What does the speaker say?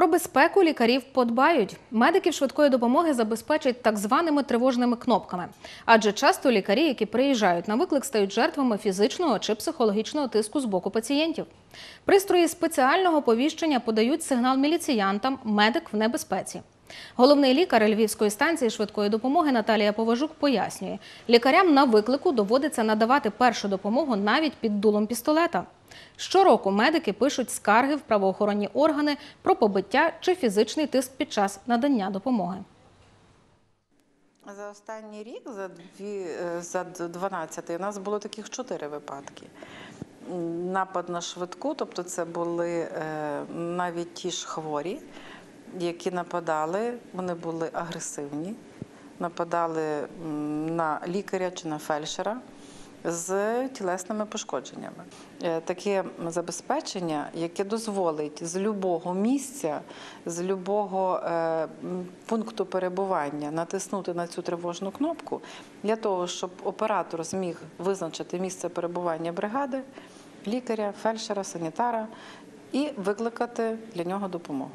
Про безпеку лікарів подбають. Медиків швидкої допомоги забезпечать так званими тривожними кнопками. Адже часто лікарі, які приїжджають на виклик, стають жертвами фізичного чи психологічного тиску з боку пацієнтів. Пристрої спеціального повіщення подають сигнал міліціянтам медик в небезпеці. Головний лікар Львівської станції швидкої допомоги Наталія Поважук пояснює, лікарям на виклику доводиться надавати першу допомогу навіть під дулом пістолета. Щороку медики пишуть скарги в правоохоронні органи про побиття чи фізичний тиск під час надання допомоги. За останній рік, за дві е, за 12, у нас було таких чотири випадки. Напад на швидку, тобто це були е, навіть ті ж хворі, які нападали, вони були агресивні, нападали на лікаря чи на фельдшера з тілесними пошкодженнями. Е, Таке забезпечення, яке дозволить з любого місця, з любого е, пункту перебування натиснути на цю тривожну кнопку для того, щоб оператор зміг визначити місце перебування бригади, лікаря, фельдшера, санітара і викликати для нього допомогу.